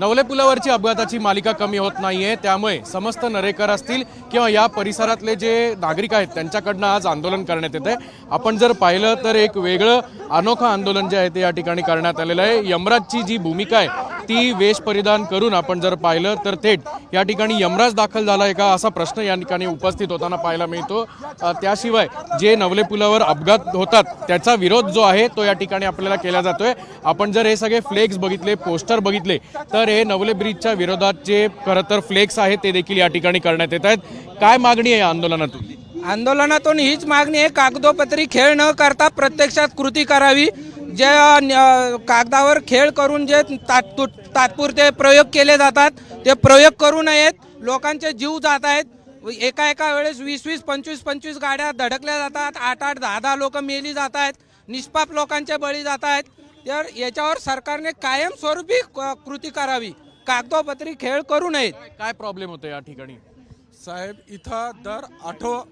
नवले पुलावरची अपघाताची मालिका कमी होत नाहीये. त्यामुळे समस्त नरेकर असतील किंवा या परिसरातले जे नागरिक आहेत त्यांच्याकडनं आज आंदोलन करण्यात येत आहे आपण जर पाहिलं तर एक वेगळं अनोखं आंदोलन जे आहे ते या ठिकाणी करण्यात आलेलं आहे. यमराजची जी भूमिका आहे ती वेश परिधान करून आपण जर पाहिलं तर थेट या ठिकाणी यमराज दाखल झाला आहे का असा प्रश्न या ठिकाणी उपस्थित होताना पाहायला मिळतो. त्याशिवाय जे नवले पुलावर अपघात होतात त्याचा विरोध जो आहे तो या ठिकाणी आपल्याला केला जातोय. आपण जर हे सगळे फ्लेक्स बघितले पोस्टर बघितले तर हे नवले ब्रिजच्या विरोधात जे खरं तर फ्लेक्स आहेत ते देखील या ठिकाणी करण्यात येत आहेत. काय मागणी आहे आंदोलनातून? आंदोलनातून हीच मागणी आहे कागदोपत्री खेळ न करता प्रत्यक्षात कृती करावी. जे कागदावर खेळ करून जे तात्पु तात्पुरते प्रयोग केले जातात ते प्रयोग करू नयेत. लोकांचे जीव जात आहेत. एका एका वेळेस वीस वीस पंचवीस पंचवीस गाड्या धडकल्या जातात. आठ आठ दहा दहा लोक मेली जात आहेत. निष्पाप लोकांचे बळी जात आहेत. तर याच्यावर सरकारने कायमस्वरूपी क- कृती करावी. कागदोपत्री खेळ करू नयेत. काय प्रॉब्लेम होतो या ठिकाणी? साहेब इथं दर आठव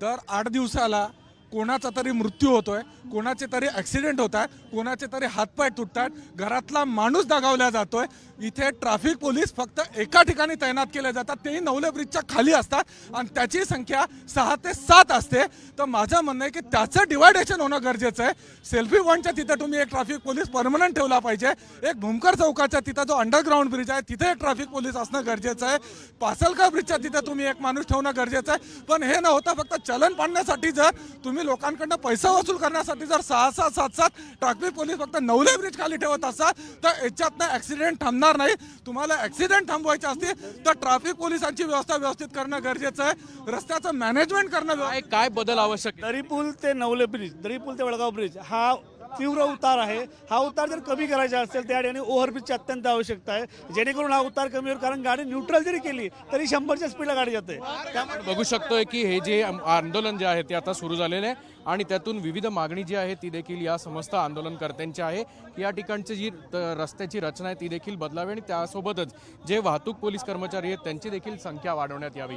दर आठ दिवसाला कोणाचा तरी मृत्यू होतोय कोणाचे तरी ॲक्सिडेंट होत आहे कोणाचे तरी हातपाय तुटतात घरातला माणूस दगावला जातोय. इथे ट्रॅफिक पोलीस फक्त एका ठिकाणी तैनात केले जातात तेही नवले ब्रिजच्या खाली असतात आणि त्याची संख्या सहा ते सात असते. तर माझं म्हणणं आहे की त्याचं डिवायडेशन होणं गरजेचं आहे. सेल्फी पॉईंटच्या तिथं तुम्ही एक ट्रॅफिक पोलीस परमनंट ठेवला पाहिजे. एक भूमकर चौकाच्या तिथं जो अंडरग्राऊंड ब्रिज आहे तिथे एक ट्रॅफिक पोलीस असणं गरजेचं आहे. पासलकर ब्रिजच्या तिथं तुम्ही एक माणूस ठेवणं गरजेचं आहे. पण हे न होता फक्त चलन पाडण्यासाठी जर तुम्ही लोकांकडनं पैसा वसूल करण्यासाठी जर सहा सहा सात सात ट्रॅफिक पोलीस फक्त नवले ब्रिज खाली ठेवत असाल तर याच्यातनं ऍक्सिडेंट थांबणार नाही तुम्हाला ऍक्सिडेंट थांबवायचे असतील तर ट्रॅफिक पोलिसांची व्यवस्था व्यवस्थित करणं गरजेचं आहे रस्त्याचं मॅनेजमेंट करणं व्यव- काय काय बदल आवश्यक? दरीपूल ते नवले ब्रिज दरीपूल ते वडगाव ब्रिज हा तीव्र उतार आहे. हा उतार जर कमी करायचा असेल त्या ठिकाणी ओव्हरब्रिजची अत्यंत आवश्यकता आहे. जेणेकरून हा उतार कमी होईल कारण गाडी न्यूट्रल जरी केली तरी शंभरच्या स्पीडला गाडी जाते. त्यामुळे बघू शकतोय की हे जे आंदोलन जे आहे ते आता सुरू झालेले आहे. आणि त्यातून विविध मागणी जी आहे ती देखील या समस्त आंदोलनकर्त्यांची आहे. या ठिकाणची जी रस्त्याची रचना आहे ती देखील बदलावी आणि त्यासोबतच जे वाहतूक पोलीस कर्मचारी आहेत त्यांची देखील संख्या वाढवण्यात यावी.